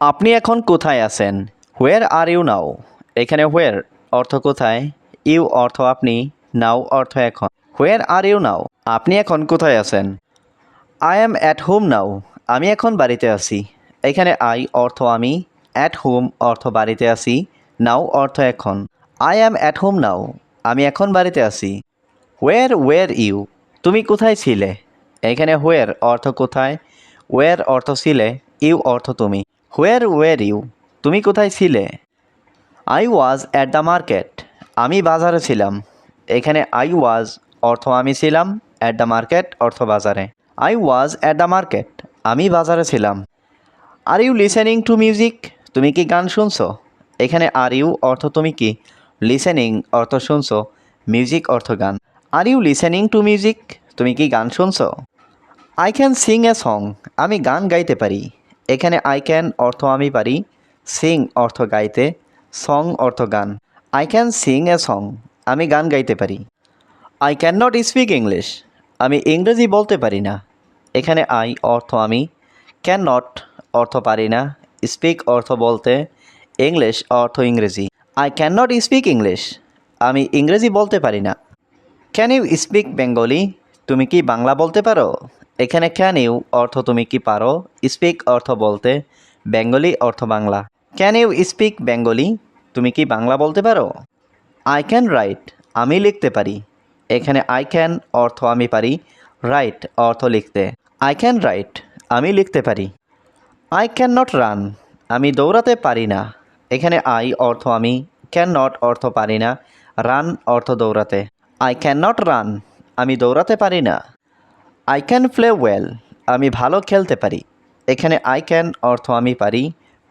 আপনি এখন কোথায় আছেন? হোয়ার আর ইউ নাও এখানে হোয়ার অর্থ কোথায়? ইউ অর্থ আপনি নাও অর্থ এখন। হোয়ার আর ইউ নাও আপনি এখন কোথায় আছেন? I am at home now আমি এখন বাড়িতে আছি। এখানে আই অর্থ আমি অ্যাট হোম অর্থ বাড়িতে আছি নাও অর্থ এখন। I am at home now আমি এখন বাড়িতে আছি। ওয়ের ওয়ের ইউ তুমি কোথায় ছিলে? এখানে হোয়ার অর্থ কোথায়? ওয়ের অর্থ ছিলে? ইউ অর্থ তুমি। হোয়ার ওয়ের ইউ তুমি কোথায় ছিলে? I was at the market আমি বাজারে ছিলাম। এখানে আই ওয়াজ অর্থ আমি ছিলাম অ্যাট দ্য মার্কেট অর্থ বাজারে। I was at the market আমি বাজারে ছিলাম। Are you listening to music তুমি কি গান শুনছো? এখানে আর ইউ অর্থ তুমি কি? লিসেনিং অর্থ শুনছো। মিউজিক অর্থ গান। Are you listening to music তুমি কি গান শুনছো? I can sing a song আমি গান গাইতে পারি। এখানে আই ক্যান অর্থ আমি পারি সিং অর্থ গাইতে সং অর্থ গান। I can sing a song আমি গান গাইতে পারি। I can not speak English আমি ইংরেজি বলতে পারি না। এখানে আই অর্থ আমি ক্যান নট অর্থ পারি না স্পিক অর্থ বলতে ইংলিশ অর্থ ইংরেজি। I can not speak English আমি ইংরেজি বলতে পারি না। ক্যান ইউ স্পিক বেঙ্গলি তুমি কি বাংলা বলতে পারো? এখানে ক্যান ইউ অর্থ তুমি কি পারো স্পিক অর্থ বলতে বেঙ্গলি অর্থ Bangla. Can you speak Bengali তুমি কি বাংলা বলতে পারো? আই ক্যান রাইট আমি লিখতে পারি। এখানে আই ক্যান অর্থ আমি পারি রাইট অর্থ লিখতে। আই ক্যান রাইট আমি লিখতে পারি। আই ক্যান নট রান আমি দৌড়াতে পারি না। এখানে আই অর্থ আমি ক্যান নট অর্থ পারি না রান অর্থ দৌড়াতে। আই ক্যান নট রান আমি দৌড়াতে পারি না। আই ক্যান প্লে ওয়েল আমি ভালো খেলতে পারি। এখানে আই ক্যান অর্থ আমি পারি।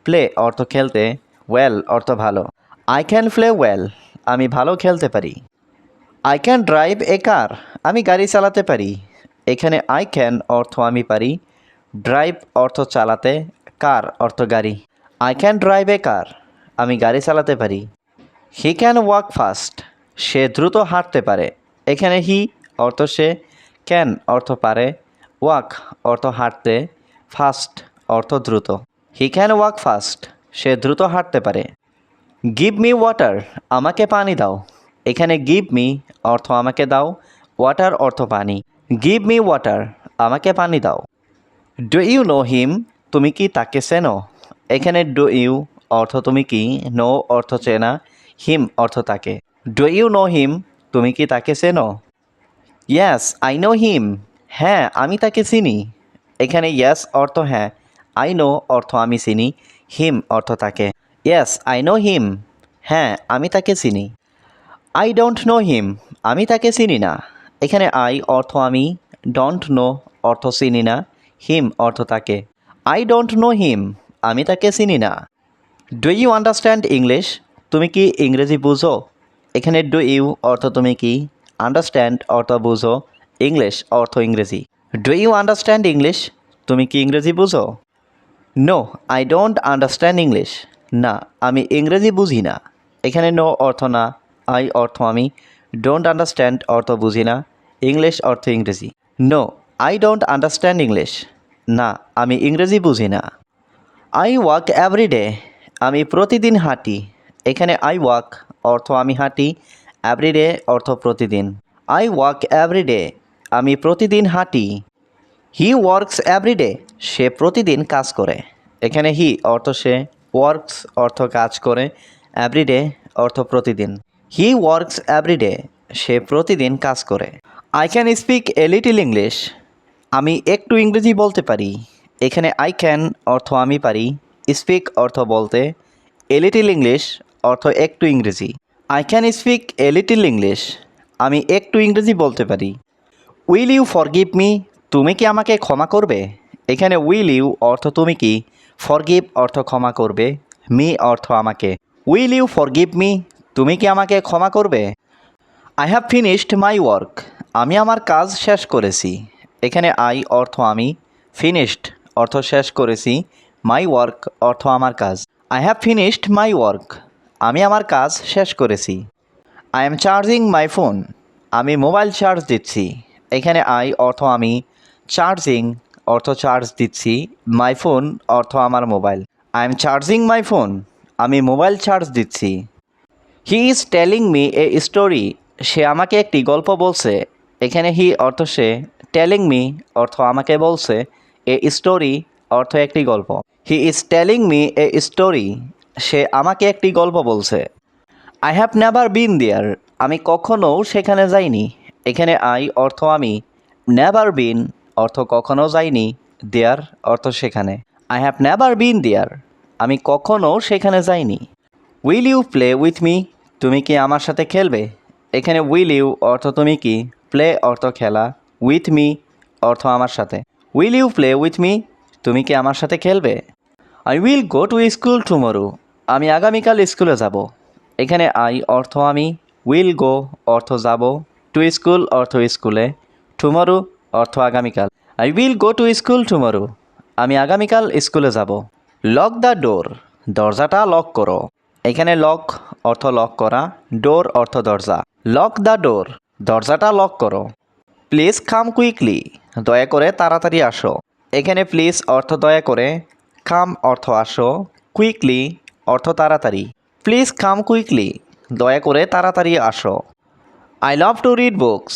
প্লে অর্থ খেলতে ওয়েল অর্থ ভালো। আই ক্যান প্লে ওয়েল আমি ভালো খেলতে পারি। I can drive a car আমি গাড়ি চালাতে পারি। এখানে আই ক্যান অর্থ আমি পারি। ড্রাইভ অর্থ চালাতে কার অর্থ গাড়ি। I can drive a car আমি গাড়ি চালাতে পারি। হি ক্যান ওয়াক ফাস্ট সে দ্রুত হাঁটতে পারে। এখানে হি অর্থ সে ক্যান অর্থ পারে, ওয়াক অর্থ হাঁটতে, ফাস্ট অর্থ দ্রুত। হি ক্যান ওয়াক ফাস্ট সে দ্রুত হাঁটতে পারে। গিভ মি ওয়াটার আমাকে পানি দাও। এখানে গিভ মি অর্থ আমাকে দাও ওয়াটার অর্থ পানি। গিভ মি ওয়াটার আমাকে পানি দাও। ডু ইউ নো হিম তুমি কি তাকে চেনো? এখানে ডু ইউ অর্থ তুমি কি? নো অর্থ চেনা হিম অর্থ তাকে। ডু ইউ নো হিম তুমি কি তাকে চেনো? ইয়াস আই নো হিম হ্যাঁ আমি তাকে চিনি। এখানে ইয়াস অর্থ হ্যাঁ। আই নো অর্থ আমি চিনি। হিম অর্থ তাকে। ইয়াস আই নো হিম হ্যাঁ আমি তাকে চিনি। আই ডোন্ট নো হিম আমি তাকে চিনি না। এখানে আই অর্থ আমি। ডোন্ট নো অর্থ চিনি না। হিম অর্থ তাকে। আই ডোন্ট নো হিম আমি তাকে চিনি না। ডু ইউ আন্ডারস্ট্যান্ড ইংলিশ তুমি কি ইংরেজি বুঝো? এখানে ডু ইউ অর্থ তুমি কি? আন্ডারস্ট্যান্ড অর্থ বুঝো ইংলিশ অর্থ ইংরেজি। ডু ইউ আন্ডারস্ট্যান্ড ইংলিশ তুমি কি ইংরেজি বুঝো? No I don't understand English না, আমি ইংরেজি বুঝি না। এখানে নো অর্থ না আই অর্থ আমি। ডোন্ট আন্ডারস্ট্যান্ড অর্থ বুঝি না ইংলিশ অর্থ ইংরেজি। No I don't understand English না, আমি ইংরেজি বুঝি না। আই ওয়াক এভরিডে আমি প্রতিদিন হাঁটি। এখানে আই ওয়াক অর্থ আমি হাঁটি। এভরিডে অর্থ প্রতিদিন। আই ওয়াক এভরিডে আমি প্রতিদিন হাঁটি। হি ওয়ার্কস এভরিডে সে প্রতিদিন কাজ করে। এখানে হি অর্থ সে ওয়ার্কস অর্থ কাজ করে এভরিডে অর্থ প্রতিদিন। হি ওয়ার্কস এভরিডে সে প্রতিদিন কাজ করে। I can speak a little English আমি একটু ইংরেজি বলতে পারি। এখানে আই ক্যান অর্থ আমি পারি। স্পিক অর্থ বলতে। এ লিটিল ইংলিশ অর্থ একটু ইংরেজি। I can speak a little English আমি একটু ইংরেজি বলতে পারি। উইল ইউ ফরগিভ মি তুমি কি আমাকে ক্ষমা করবে? এখানে উইল ইউ অর্থ তুমি কি? ফরগিভ অর্থ ক্ষমা করবে। মি অর্থ আমাকে। উইল ইউ ফরগিভ মি তুমি কি আমাকে ক্ষমা করবে? I have finished my work আমি আমার কাজ শেষ করেছি। এখানে আই অর্থ আমি। ফিনিশড অর্থ শেষ করেছি। মাই ওয়ার্ক অর্থ আমার কাজ। I have finished my work আমি আমার কাজ শেষ করেছি। I am charging my phone আমি মোবাইল চার্জ দিচ্ছি। এখানে আই অর্থ আমি চার্জিং অর্থ চার্জ দিচ্ছি। মাই ফোন অর্থ আমার mobile I am charging my phone আমি মোবাইল চার্জ দিচ্ছি। He is telling me a story সে আমাকে একটি গল্প বলছে। এখানে হি অর্থ সে টেলিং মি অর্থ আমাকে বলছে। এ স্টোরি অর্থ একটি গল্প। He is telling me a story সে আমাকে একটি গল্প বলছে। I have never been there আমি কখনও সেখানে যাইনি। এখানে আই অর্থ আমি। নেভার বিন অর্থ কখনো যাইনি। দেয়ার অর্থ সেখানে। I have never been there আমি কখনও সেখানে যাইনি। Will you play with me তুমি কি আমার সাথে খেলবে? এখানে উইল ইউ অর্থ তুমি কি? প্লে অর্থ খেলা। উইথ মি অর্থ আমার সাথে। Will you play with me তুমি কি আমার সাথে খেলবে? I will go to school tomorrow আমি আগামীকাল স্কুলে যাব। এখানে আই অর্থ আমি, উইল গো অর্থ যাব, টু স্কুল অর্থ স্কুলে, টুমরো অর্থ আগামীকাল। I will go to school tomorrow. আমি আগামীকাল স্কুলে যাব। লক দ্য ডোর, দরজাটা লক করো। এখানে লক, অর্থ লক করা, ডোর, অর্থ দরজা। লক দ্য ডোর, দরজাটা লক করো। প্লিজ কাম কুইকলি, দয়া করে তাড়াতাড়ি আসো। এখানে প্লিজ অর্থ দয়া করে, কাম অর্থ আসো। কুইকলি অর্থ তাড়াতাড়ি। প্লিজ কাম কুইকলি দয়া করে তাড়াতাড়ি আসো। I love to read books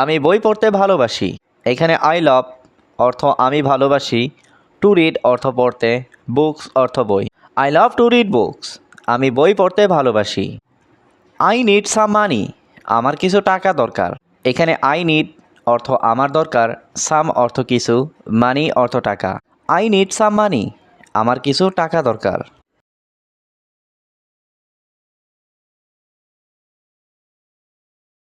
আমি বই পড়তে ভালোবাসি। এখানে আই লাভ অর্থ আমি ভালোবাসি। টু রিড অর্থ পড়তে বুকস অর্থ বই। I love to read books আমি বই পড়তে ভালোবাসি। আই নিড সাম মানি আমার কিছু টাকা দরকার। এখানে আই নিড অর্থ আমার দরকার। সাম অর্থ কিছু। মানি অর্থ টাকা। আই নিড সাম মানি আমার কিছু টাকা দরকার।